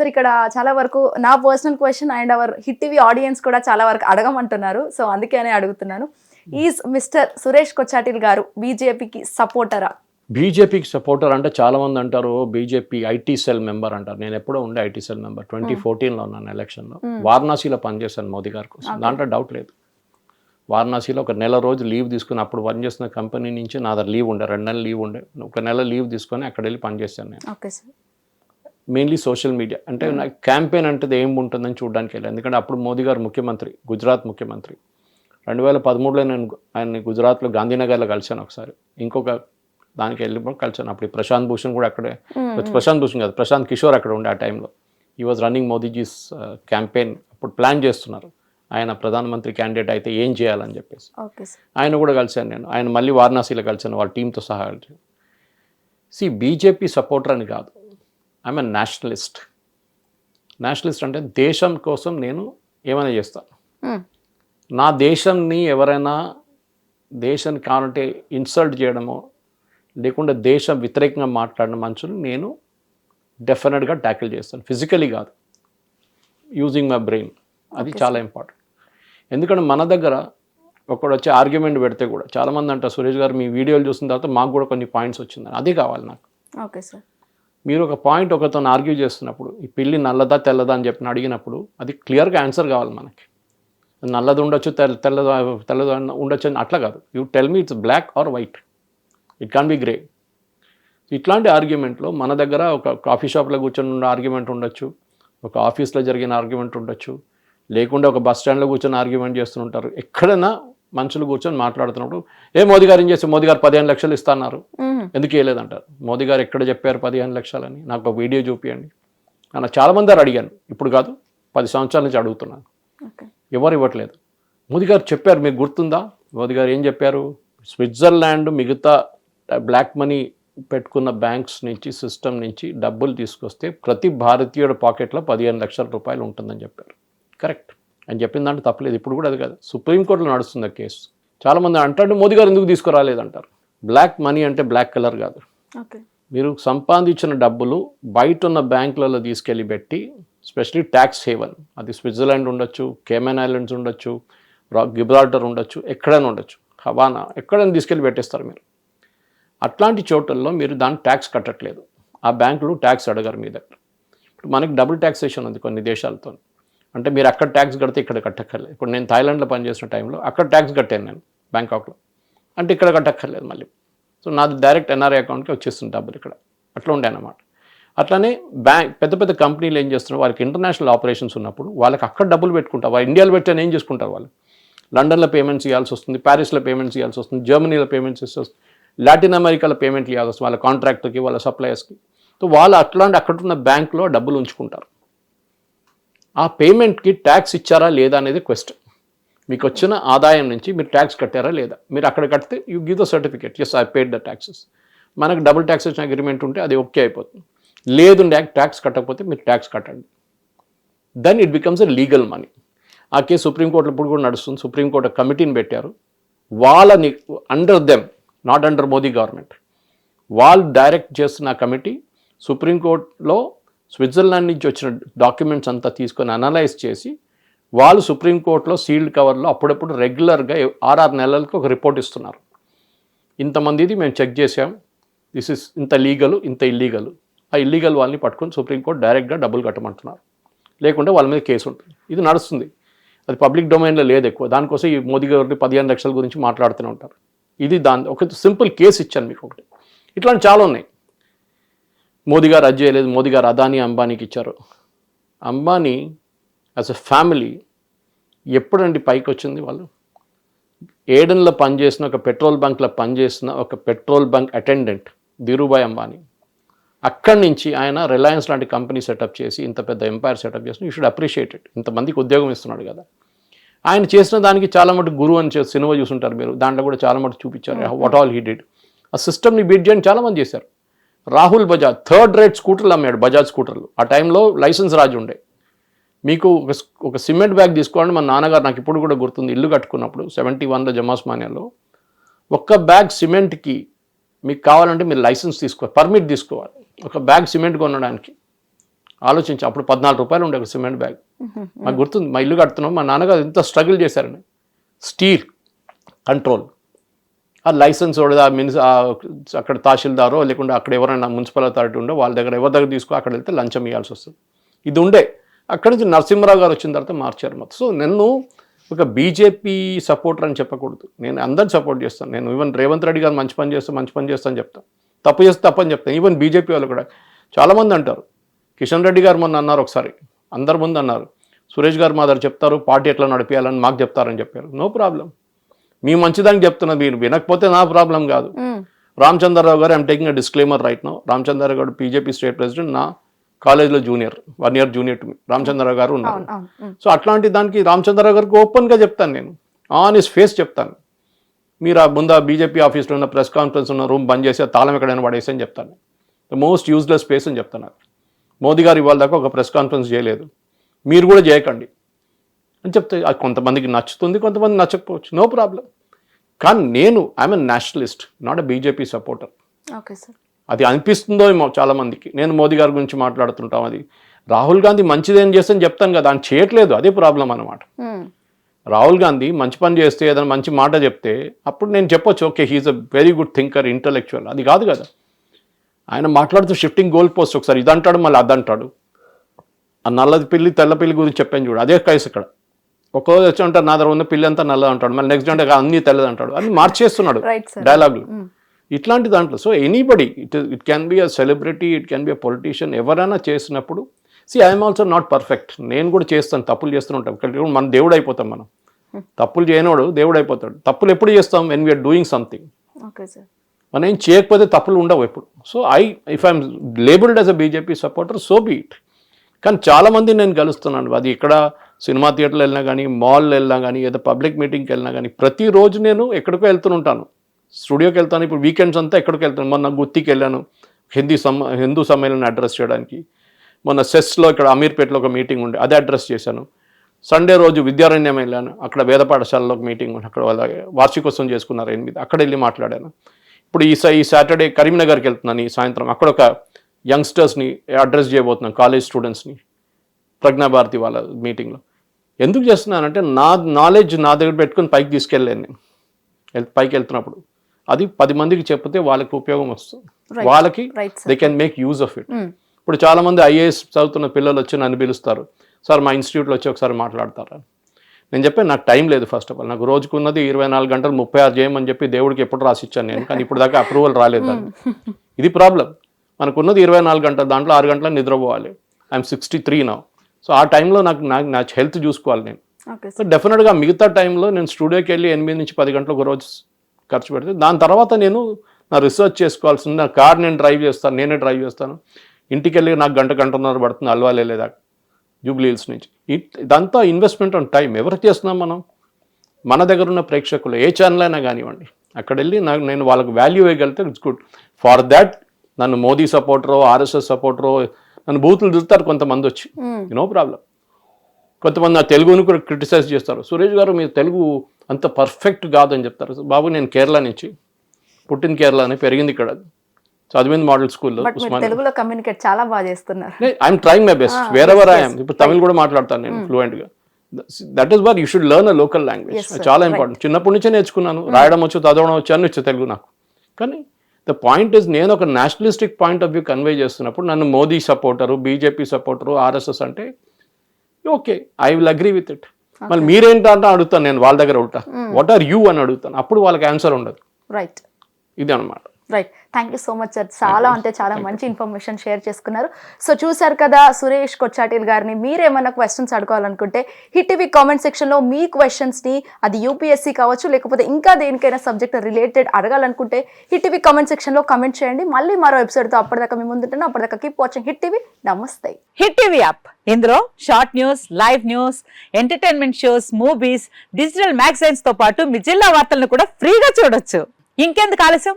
Sir ఇక్కడ చాలా వరకు నా personal question and our Hit TV audience కూడా చాలా వరకు అడగమంటున్నారు. సో అందుకనే అడుగుతున్నాను. ఈజ్ మిస్టర్ సురేష్ కొచ్చాటిల్ గారు బీజేపీకి సపోర్టరా బీజేపీకి సపోర్టర్ అంటే చాలా మంది అంటారు బీజేపీ ఐటీ సెల్ మెంబర్ అంటారు. నేను ఎప్పుడో ఉండే ఐటీ సెల్ మెంబర్ ట్వంటీ ఫోర్టీన్లో ఉన్నాను ఎలక్షన్లో వారణాసిలో పనిచేశాను మోదీ గారి కోసం. దాంట్లో డౌట్ లేదు. వారణాసిలో ఒక నెల రోజు లీవ్ తీసుకుని అప్పుడు పనిచేస్తున్న కంపెనీ నుంచి నా దగ్గర లీవ్ ఉండే. రెండు నెలలు లీవ్ ఉండే. ఒక నెల లీవ్ తీసుకొని అక్కడ వెళ్ళి పనిచేశాను నేను. Okay sir mainly social media అంటే నాకు క్యాంపెయిన్ అంటే ఏం ఉంటుందని చూడడానికి వెళ్ళాను. ఎందుకంటే అప్పుడు మోదీ గారు ముఖ్యమంత్రి గుజరాత్ ముఖ్యమంత్రి. రెండు వేల పదమూడులో నేను ఆయన్ని గుజరాత్లో గాంధీనగర్లో కలిశాను ఒకసారి. ఇంకొక దానికి వెళ్ళినప్పుడు కలిశాను. అప్పుడు ప్రశాంత్ భూషణ్ కూడా అక్కడే. ప్రశాంత్ భూషణ్ కాదు ప్రశాంత్ కిషోర్ అక్కడ ఉండే ఆ టైంలో. He was running Modiji's campaign అప్పుడు ప్లాన్ చేస్తున్నారు. ఆయన ప్రధానమంత్రి క్యాండిడేట్ అయితే ఏం చేయాలని చెప్పేసి. ఆయన కూడా కలిశాను నేను. ఆయన మళ్ళీ వారణాసిలో కలిశాను వాళ్ళ టీంతో సహా కలిశాను సి బీజేపీ సపోర్టర్ అని కాదు. I'm Nationalist. నేషనలిస్ట్ అంటే దేశం కోసం నేను ఏమైనా చేస్తాను నా దేశాన్ని ఎవరైనా దేశాన్ని కావాలంటే ఇన్సల్ట్ చేయడమో లేకుంటే దేశం వ్యతిరేకంగా మాట్లాడిన మనుషులు నేను డెఫినెట్గా ట్యాకిల్ చేస్తాను. ఫిజికలీ కాదు. యూజింగ్ మై బ్రెయిన్ అది చాలా ఇంపార్టెంట్ ఎందుకంటే మన దగ్గర ఒకడు వచ్చి ఆర్గ్యుమెంట్ పెడితే కూడా చాలామంది అంటారు సురేష్ గారు మీ వీడియోలు చూసిన తర్వాత మాకు కూడా కొన్ని పాయింట్స్ వచ్చిందని. అది కావాలి నాకు. ఓకే సార్ మీరు ఒక పాయింట్ ఒకతో ఆర్గ్యూ చేస్తున్నప్పుడు ఈ పిల్లి నల్లదా తెల్లదా అని చెప్పిన అడిగినప్పుడు అది క్లియర్గా ఆన్సర్ కావాలి మనకి. నల్లది ఉండొచ్చు తెల్ల తెల్లదా తెల్లదా ఉండొచ్చు అని అట్లా కాదు. You tell me it's black or white. It can be grey. ఇట్లాంటి ఆర్గ్యుమెంట్లో మన దగ్గర ఒక కాఫీ షాప్లో కూర్చొని ఉన్న ఆర్గ్యుమెంట్ ఉండొచ్చు ఒక ఆఫీస్లో జరిగిన ఆర్గ్యుమెంట్ ఉండొచ్చు లేకుండా ఒక బస్ స్టాండ్లో కూర్చొని ఆర్గ్యుమెంట్ చేస్తుంటారు ఎక్కడైనా మనుషులు కూర్చొని మాట్లాడుతున్నప్పుడు ఏ మోదీ గారు ఏం చేస్తే మోదీ గారు పదిహేను లక్షలు ఇస్తున్నారు. ఎందుకు ఇవ్వలేదంటారు మోదీ గారు ఎక్కడ చెప్పారు పదిహేను లక్షలని? నాకు ఒక వీడియో చూపియండి. అన్న చాలామంది గారు అడిగాను. ఇప్పుడు కాదు పది సంవత్సరాల నుంచి అడుగుతున్నాను. ఎవరు ఇవ్వట్లేదు. మోదీ గారు చెప్పారు మీకు గుర్తుందా? మోదీ గారు ఏం చెప్పారు? స్విట్జర్లాండ్ మిగతా బ్లాక్ మనీ పెట్టుకున్న బ్యాంక్స్ నుంచి సిస్టమ్ నుంచి డబ్బులు తీసుకొస్తే ప్రతి భారతీయుడి పాకెట్లో పదిహేను లక్షల రూపాయలు ఉంటుందని చెప్పారు. కరెక్ట్. అని చెప్పిన దాంట్లో తప్పలేదు. ఇప్పుడు కూడా అది కాదు. సుప్రీంకోర్టులో నడుస్తుంది ఆ కేసు. చాలామంది అంటాడు మోదీ గారు ఎందుకు తీసుకురాలేదంటారు బ్లాక్ మనీ అంటే బ్లాక్ కలర్ కాదు. ఓకే. మీరు సంపాదించిన డబ్బులు బయట ఉన్న బ్యాంకులలో తీసుకెళ్ళి పెట్టి స్పెషలీ ట్యాక్స్ హేవన్. అది స్విట్జర్లాండ్ ఉండొచ్చు కేమెన్ ఐలాండ్స్ ఉండొచ్చు గిబ్రాల్టర్ ఉండొచ్చు ఎక్కడైనా ఉండొచ్చు. హవానా ఎక్కడైనా తీసుకెళ్ళి పెట్టేస్తారు మీరు. అట్లాంటి చోట్లలో మీరు దాని ట్యాక్స్ కట్టట్లేదు. ఆ బ్యాంకులు ట్యాక్స్ అడగరు మీ దగ్గర. ఇప్పుడు మనకి డబుల్ ట్యాక్సేషన్ ఉంది కొన్ని దేశాలతో అంటే మీరు అక్కడ ట్యాక్స్ కడితే ఇక్కడ కట్టక్కర్లేదు. ఇప్పుడు నేను థాయిలాండ్లో పనిచేసిన టైంలో అక్కడ ట్యాక్స్ కట్టాను నేను బ్యాంకాక్లో. అంటే ఇక్కడ కట్టక్కర్లేదు మళ్ళీ. సో నాది డైరెక్ట్ ఎన్ఆర్ఐ అకౌంట్కి వచ్చేస్తుంది డబ్బులు ఇక్కడ. అట్లా ఉండే అన్నమాట. అట్లానే బ్యాంక్ పెద్ద పెద్ద కంపెనీలు ఏం చేస్తున్నారు? వాళ్ళకి ఇంటర్నేషనల్ ఆపరేషన్స్ ఉన్నప్పుడు వాళ్ళకి అక్కడ డబ్బులు పెట్టుకుంటారు. వాళ్ళు ఇండియాలో పెట్టాను ఏం చేసుకుంటారు వాళ్ళు? లండన్లో పేమెంట్స్ ఇవ్వాల్సి వస్తుంది ప్యారిస్లో పేమెంట్స్ ఇవ్వాల్సి వస్తుంది జర్మనీలో పేమెంట్స్ ఇవ్వాల్సి వస్తుంది లాటిన్ అమెరికాలో పేమెంట్ ఇవ్వాల్సి వస్తుంది వాళ్ళ కాంట్రాక్టర్కి వాళ్ళ సప్లయర్స్కి. సో వాళ్ళు అట్లాంటి అక్కడున్న బ్యాంక్లో డబ్బులు ఉంచుకుంటారు. ఆ పేమెంట్కి ట్యాక్స్ ఇచ్చారా లేదా అనేది క్వశ్చన్ మీకు వచ్చిన ఆదాయం నుంచి మీరు ట్యాక్స్ కట్టారా లేదా? మీరు అక్కడ కడితే you give the certificate. Yes I paid the taxes మనకు డబుల్ ట్యాక్సేషన్ అగ్రిమెంట్ ఉంటే అది ఓకే అయిపోతుంది. లేదు ట్యాక్స్ కట్టకపోతే మీరు ట్యాక్స్ కట్టండి. Then it becomes a legal money ఆ కేసు సుప్రీంకోర్టులో ఇప్పుడు కూడా నడుస్తుంది. సుప్రీంకోర్టు కమిటీని పెట్టారు. వాళ్ళని under them not under Modi government వాళ్ళు డైరెక్ట్ చేస్తున్న కమిటీ సుప్రీంకోర్టులో స్విట్జర్లాండ్ నుంచి వచ్చిన డాక్యుమెంట్స్ అంతా తీసుకొని అనలైజ్ చేసి వాళ్ళు సుప్రీంకోర్టులో సీల్డ్ కవర్లో అప్పుడప్పుడు రెగ్యులర్గా ఆర్ఆర్ నెలలకు ఒక రిపోర్ట్ ఇస్తున్నారు. ఇంతమందిది మేము చెక్ చేసాం దిస్ ఇస్ ఇంత లీగల్ ఇంత ఇల్లీగల్ ఆ ఇల్లీగల్ వాళ్ళని పట్టుకొని సుప్రీంకోర్టు డైరెక్ట్గా డబ్బులు కట్టమంటున్నారు. లేకుంటే వాళ్ళ మీద కేసు ఉంటుంది. ఇది నడుస్తుంది. అది పబ్లిక్ డొమైన్లో లేదు ఎక్కువ. దానికోసం ఈ మోదీ గారిని పదిహేను లక్షల గురించి మాట్లాడుతూనే ఉంటారు. ఇది దాని ఒక సింపుల్ కేసు ఇచ్చాను మీకు ఒకటి. ఇట్లాంటి చాలా ఉన్నాయి. మోదీ గారు అది చేయలేదు మోదీ గారు అదానీ అంబానీకి ఇచ్చారు. అంబానీ యాజ్ ఎ ఫ్యామిలీ ఎప్పుడండి పైకి వచ్చింది వాళ్ళు? ఏడెన్లో పనిచేసిన ఒక పెట్రోల్ బంక్లో పనిచేసిన ఒక petrol bunk attendant Dhirubhai Ambani. అక్కడి నుంచి ఆయన రిలయన్స్ లాంటి కంపెనీ సెటప్ చేసి ఇంత పెద్ద ఎంపైర్ సెటప్ చేసి యూ షుడ్ అప్రిషియేట్ ఇట్. ఇంతమందికి ఉద్యోగం ఇస్తున్నాడు కదా. ఆయన చేసిన దానికి చాలా మటు గురువు అని సినిమా చూసుంటారు మీరు. దాంట్లో కూడా చాలా మటు చూపించారు. వాట్ ఆల్ హీ డిడ్ ఆ సిస్టమ్ని బీట్ చేయని చాలా మంది చేశారు. రాహుల్ బజాజ్ థర్డ్ రేట్ స్కూటర్లు అమ్మాడు బజాజ్ స్కూటర్లు. ఆ టైంలో లైసెన్స్ రాజు ఉండే. మీకు ఒక ఒక సిమెంట్ బ్యాగ్ తీసుకోండి మా నాన్నగారు నాకు ఇప్పుడు కూడా గుర్తుంది ఇల్లు కట్టుకున్నప్పుడు సెవెంటీ వన్లో జమాస్మానియాలో. ఒక్క బ్యాగ్ సిమెంట్కి మీకు కావాలంటే మీరు లైసెన్స్ తీసుకోవాలి పర్మిట్ తీసుకోవాలి. ఒక బ్యాగ్ సిమెంట్ కొనడానికి. ఆలోచించి అప్పుడు పద్నాలుగు రూపాయలు ఉండే ఒక సిమెంట్ బ్యాగ్. నాకు గుర్తుంది మా ఇల్లు కడుతున్నాం మా నాన్నగారు ఎంత స్ట్రగుల్ చేశారని. Steel control. ఆ లైసెన్స్ వాడు ఆ మినిస్ అక్కడ తహసీల్దారో లేకుంటే అక్కడ ఎవరైనా మున్సిపల్ అథారిటీ ఉండో వాళ్ళ దగ్గర ఎవరి దగ్గర తీసుకో అక్కడ వెళ్తే లంచం ఇవ్వాల్సి వస్తుంది. ఇది ఉండే. అక్కడి నుంచి నరసింహరావు గారు వచ్చిన తర్వాత మార్చారు మొత్తం. సో నన్ను ఒక బీజేపీ సపోర్టర్ అని చెప్పకూడదు. నేను అందరిని సపోర్ట్ చేస్తాను. నేను ఈవెన్ రేవంత్ రెడ్డి గారు మంచి పని చేస్తాను మంచి పని చేస్తాను చెప్తాను తప్పు చేస్తే తప్పని చెప్తాను ఈవెన్ బీజేపీ వాళ్ళు కూడా. చాలామంది అంటారు. కిషన్ రెడ్డి గారు మొన్న అన్నారు ఒకసారి. అందరి ముందు అన్నారు. సురేష్ గారు మా దగ్గర చెప్తారు. పార్టీ ఎట్లా నడిపించాలని మాకు చెప్తారని చెప్పారు. No problem. మీ మంచిదానికి చెప్తున్నది మీరు వినకపోతే నా ప్రాబ్లం కాదు. రామచంద్రరావు గారు I'm taking a disclaimer right no Ramachandra Rao గారు బీజేపీ స్టేట్ ప్రెసిడెంట్ నా కాలేజ్లో junior one year junior to Ramachandra Rao గారు ఉన్నారు. సో అట్లాంటి దానికి రామచంద్రరావు గారికి ఓపెన్గా చెప్తాను నేను. ఆన్ ఇస్ ఫేస్ చెప్తాను. మీరు ఆ ముందు బీజేపీ ఆఫీస్లో ఉన్న ప్రెస్ కాన్ఫరెన్స్ ఉన్న రూమ్ బంద్ చేసి ఆ తాళం ఎక్కడైనా పడేసి అని చెప్తాను. ద మోస్ట్ యూజ్లెస్ స్పేస్ అని చెప్తాను. మోదీ గారు ఇవాళ దాకా ఒక ప్రెస్ కాన్ఫరెన్స్ చేయలేదు. మీరు కూడా చేయకండి. అని చెప్తే అది కొంతమందికి నచ్చుతుంది కొంతమంది నచ్చకపోవచ్చు. No problem. కానీ నేను I'm a nationalist not a BJP supporter okay sir. అది అనిపిస్తుందో ఏమో చాలా మందికి నేను మోదీ గారి గురించి మాట్లాడుతుంటాం అది. రాహుల్ గాంధీ మంచిదేం చేస్తని చెప్తాను కదా ఆయన చేయట్లేదు. అదే ప్రాబ్లం అనమాట. రాహుల్ గాంధీ మంచి పని చేస్తే ఏదైనా మంచి మాట చెప్తే అప్పుడు నేను చెప్పొచ్చు okay he's a very good thinker intellectual అది కాదు కదా. ఆయన మాట్లాడుతూ షిఫ్టింగ్ గోల్ పోస్ట్ ఒకసారి ఇది అంటాడు మళ్ళీ అది అంటాడు ఆ నల్లది పిల్లి తెల్ల పిల్లి గురించి చెప్పాను చూడు అదే కైస్ ఇక్కడ. ఒక్కో వచ్చి అంటారు నా దగ్గర ఉన్న పిల్లి అంతా నల్లది అంటాడు మళ్ళీ నెక్స్ట్ అంటే అన్ని తెల్లది అంటాడు అన్ని మార్చేస్తున్నాడు. డైలాగులు ఇట్లాంటి దాంట్లో so anybody it it can be a celebrity it can be a politician ఎవరైనా చేసినప్పుడు see I'm also not perfect నేను కూడా చేస్తాను తప్పులు చేస్తూ ఉంటాం. ఇక్కడ మన దేవుడు అయిపోతాం మనం. తప్పులు చేయనోడు దేవుడు అయిపోతాడు. తప్పులు ఎప్పుడు చేస్తాం? When we are doing something okay sir మనం ఏం చేయకపోతే తప్పులు ఉండవు ఎప్పుడు. So I if I'm labelled as a BJP supporter so be it కానీ చాలామంది నేను కలుస్తున్నాను అది ఇక్కడ సినిమా థియేటర్లు వెళ్ళినా కానీ మాల్ వెళ్ళినా కానీ ఏదో పబ్లిక్ మీటింగ్కి వెళ్ళినా కానీ ప్రతిరోజు నేను ఎక్కడికో వెళ్తుంటాను స్టూడియోకి వెళ్తాను. ఇప్పుడు వీకెండ్స్ అంతా ఎక్కడికి వెళ్తాను? మొన్న గుత్తికి వెళ్ళాను. హిందీ సమ్ హిందూ సమ్మేళనం అడ్రస్ చేయడానికి. మొన్న సెస్లో ఇక్కడ అమీర్పేటలో ఒక మీటింగ్ ఉండే అదే అడ్రస్ చేశాను. సండే రోజు విద్యారణ్యం వెళ్ళాను. అక్కడ వేద పాఠశాలలో ఒక మీటింగ్ అక్కడ వాళ్ళ వార్షికోత్సవం చేసుకున్నారు. ఎనిమిది అక్కడ వెళ్ళి మాట్లాడాను. ఇప్పుడు ఈ సా- ఈ సాటర్డే కరీంనగర్కి వెళ్తున్నాను ఈ సాయంత్రం. అక్కడ ఒక యంగ్స్టర్స్ని అడ్రస్ చేయబోతున్నాను కాలేజ్ స్టూడెంట్స్ని. ప్రజ్ఞాభారతి వాళ్ళ మీటింగ్లో. ఎందుకు చేస్తున్నానంటే నా నాలెడ్జ్ నా దగ్గర పెట్టుకొని పైకి తీసుకెళ్ళాను నేను. పైకి వెళ్తున్నప్పుడు. అది పది మందికి చెప్తే వాళ్ళకి ఉపయోగం వస్తుంది. వాళ్ళకి. They can make use of it. ఇప్పుడు చాలా మంది ఐఏఎస్ చదువుతున్న పిల్లలు వచ్చి నన్ను పిలుస్తారు. సార్ మా ఇన్స్టిట్యూట్లో వచ్చి ఒకసారి మాట్లాడతారా? నేను చెప్పాను నాకు టైం లేదు ఫస్ట్ ఆఫ్ ఆల్. నాకు రోజుకున్నది ఇరవై నాలుగు గంటలు ముప్పై ఆరు చేయమని చెప్పి దేవుడికి ఎప్పుడు రాసి ఇచ్చాను నేను. కానీ ఇప్పుడు దాకా అప్రూవల్ రాలేదు దాన్ని. ఇది ప్రాబ్లం మనకున్నది ఇరవై నాలుగు గంటలు దాంట్లో ఆరు గంటల నిద్రపోవాలి. ఐఎమ్ సిక్స్టీ త్రీ నా సో ఆ టైంలో నాకు నాకు నా హెల్త్ చూసుకోవాలి నేను. ఓకే సో డెఫినెట్గా మిగతా టైంలో నేను స్టూడియోకి వెళ్ళి ఎనిమిది నుంచి పది గంటలు ఒక రోజు ఖర్చు పెడితే దాని తర్వాత నేను నా రీసెర్చ్ చేసుకోవాల్సింది నా కార్ నేను డ్రైవ్ చేస్తాను నేనే డ్రైవ్ చేస్తాను. ఇంటికి వెళ్ళి నాకు గంట గంటన్నర పడుతుంది అల్వా వెళ్ళేదాకా జూబ్లీ హిల్స్ నుంచి ఇదంతా ఇన్వెస్ట్మెంట్ ఆన్ టైం ఎవరికి చేస్తున్నాం మనం? మన దగ్గర ఉన్న ప్రేక్షకులు ఏ ఛానల్ అయినా కానివ్వండి. అక్కడ వెళ్ళి నాకు నేను వాళ్ళకి వాల్యూ ఇవ్వగలిగితే ఇట్స్ గుడ్ ఫర్ దాట్ నన్ను మోదీ సపోర్టరో ఆర్ఎస్ఎస్ సపోర్టరో నన్ను బూతులు తిరుగుతారు కొంతమంది వచ్చి. నో ప్రాబ్లం కొంతమంది నా తెలుగుని కూడా క్రిటిసైజ్ చేస్తారు. సురేష్ గారు మీరు తెలుగు అంత పర్ఫెక్ట్ కాదని చెప్తారు. బాబు నేను కేరళ నుంచి. పుట్టిన కేరళని పెరిగింది ఇక్కడ. చదివింది మోడల్ స్కూల్లో తెలుగులో కమ్యూనికేట్ చాలా బాగా చేస్తున్నారు. I'm trying my best wherever I'm ఇప్పుడు తమిళ్ కూడా మాట్లాడతాను నేను ఫ్లూయెంట్గా. That is where you should learn a local language. చాలా ఇంపార్టెంట్ చిన్నప్పటి నుంచే నేర్చుకున్నాను. రాయడం వచ్చు చదవడం వచ్చు అని వచ్చు తెలుగు నాకు. కానీ ద పాయింట్ ఇస్ నేను ఒక nationalistic point of view convey చేస్తున్నప్పుడు నన్ను Modi supporter BJP supporter RSS అంటే okay I will agree with it మళ్ళీ మీరేంటంటే అడుగుతాను నేను వాళ్ళ దగ్గర ఉంటా. వాట్ ఆర్ యూ అని అడుగుతాను. అప్పుడు వాళ్ళకి ఆన్సర్ ఉండదు. రైట్ ఇది అనమాట right thank you so much sir చాలా అంటే చాలా మంచి ఇన్ఫర్మేషన్ షేర్ చేసుకున్నారు. సో చూశారు కదా సురేష్ కొచ్చాటిల్ గారిని. మీరేమైనా క్వశ్చన్స్ అడగాలనుకుంటే హిట్ టీవీ కామెంట్ సెక్షన్లో మీ క్వశ్చన్స్ని అది యూపీఎస్సీ కావచ్చు లేకపోతే ఇంకా దేనికైనా సబ్జెక్ట్ రిలేటెడ్ అడగాలనుకుంటే హిట్ టీవీ కామెంట్ సెక్షన్లో కామెంట్ చేయండి. మళ్ళీ మరో ఎపిసోడ్తో అప్పటిదాకా మీ ముందుంటాను అప్పటిదాకా కీప్ వాచింగ్ హిట్ టీవీ నమస్తే హిట్ టీవీ యాప్ ఇందులో short news live news entertainment shows movies digital మ్యాగజైన్స్తో పాటు మీ జిల్లా వార్తలను కూడా ఫ్రీగా చూడొచ్చు. ఇంకెందుకు ఆలస్యం?